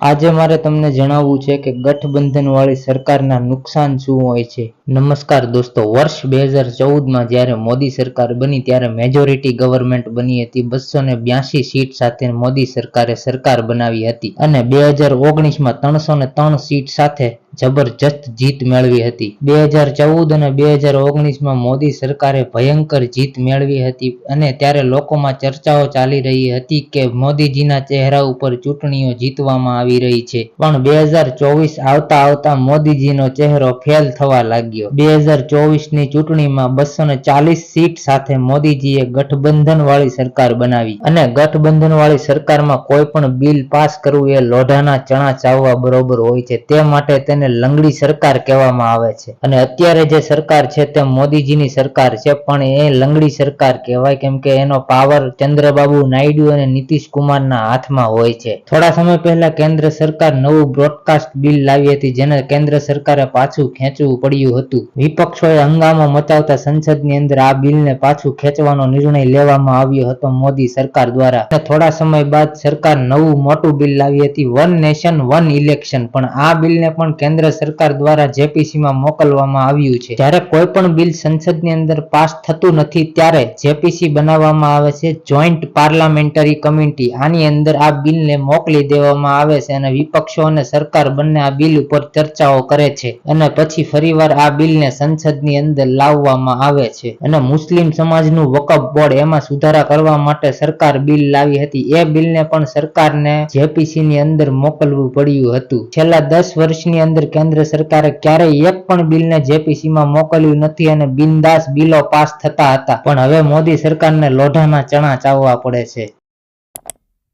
આજે મારે તમને જણાવવું છે કે ગઠબંધન વાળી સરકારના નુકસાન શું હોય છે? નમસ્કાર દોસ્તો, વર્ષ બે હજાર ચૌદમાં જ્યારે મોદી સરકાર બની, ત્યારે મેજોરિટી ગવર્મેન્ટ બની હતી. બસો ને બ્યાસી સીટ સાથે મોદી સરકારે સરકાર બનાવી હતી અને બે હજાર ઓગણીસમાં ત્રણસો ને ત્રણ સીટ સાથે જબરજસ્ત જીત મેળવી હતી. બે હજાર ચૌદ અને બે હજાર ઓગણીસમાં મોદી સરકારે ભયંકર જીત મેળવી હતી અને ત્યારે લોકોમાં ચર્ચાઓ ચાલી રહી હતી કે મોદીજીના ચહેરા ઉપર ચૂંટણીઓ જીતવામાં આવી રહી છે. પણ બે હજાર ચોવીસ આવતા આવતા મોદીજીનો ચહેરો ફેલ થવા લાગ્યો. બે હજાર ચોવીસની ચૂંટણીમાં બસો ને ચાલીસ સીટ સાથે મોદીજીએ ગઠબંધન વાળી સરકાર બનાવી અને ગઠબંધન વાળી સરકારમાં કોઈ પણ બિલ પાસ કરવું એ લોઢાના ચણા ચાવવા બરોબર હોય છે. તે માટે તેને લંગડી સરકાર કહેવામાં આવે છે. અને અત્યારે જે સરકાર છે તે મોદીજીની સરકાર છે, પણ એ લંગડી સરકાર કહેવાય કેમ કે એનો પાવર ચંદ્રબાબુ નાયડુ અને નીતિશ કુમારના હાથમાં હોય છે. થોડા સમય પહેલા કેન્દ્ર સરકાર નવું બ્રોડકાસ્ટ બિલ લાવી હતી, જેને કેન્દ્ર સરકારે પાછું ખેંચવું પડ્યું હતું. વિપક્ષોએ હંગામો મચાવતા સંસદની અંદર આ બિલને પાછું ખેંચવાનો નિર્ણય લેવામાં આવ્યો હતો મોદી સરકાર દ્વારા. થોડા સમય બાદ સરકાર નવું મોટું બિલ લાવી હતી, વન નેશન વન ઇલેક્શન. પણ આ બિલને પણ કેન્દ્ર સરકાર દ્વારા જેપીસી માં મોકલવામાં આવ્યું છે. જ્યારે કોઈ પણ બિલ સંસદની અંદર પાસ થતું નથી, ત્યારે જેપીસી બનાવવામાં આવે છે જોઈન્ટ પાર્લામેન્ટરી કમિટી આની અંદર આ બિલને મોકલી દેવામાં આવે છે અને વિપક્ષો અને સરકાર બંને આ બિલ ઉપર ચર્ચાઓ કરે છે અને પછી ફરીવાર આ બિલને સંસદની અંદર લાવવામાં આવે છે. અને મુસ્લિમ સમાજનું વકફ બોર્ડ એમાં સુધારા કરવા માટે સરકાર બિલ લાવી હતી. એ બિલને પણ સરકારને જેપીસી ની અંદર મોકલવું પડ્યું હતું. છેલ્લા દસ વર્ષની અંદર કેન્દ્ર સરકારે ક્યારેય એક પણ બિલને જેપીસી માં મોકલ્યું નથી અને બિનદાસ બિલો પાસ થતા હતા. પણ હવે મોદી સરકારને લોઢાના ચણા ચાવવા પડે છે.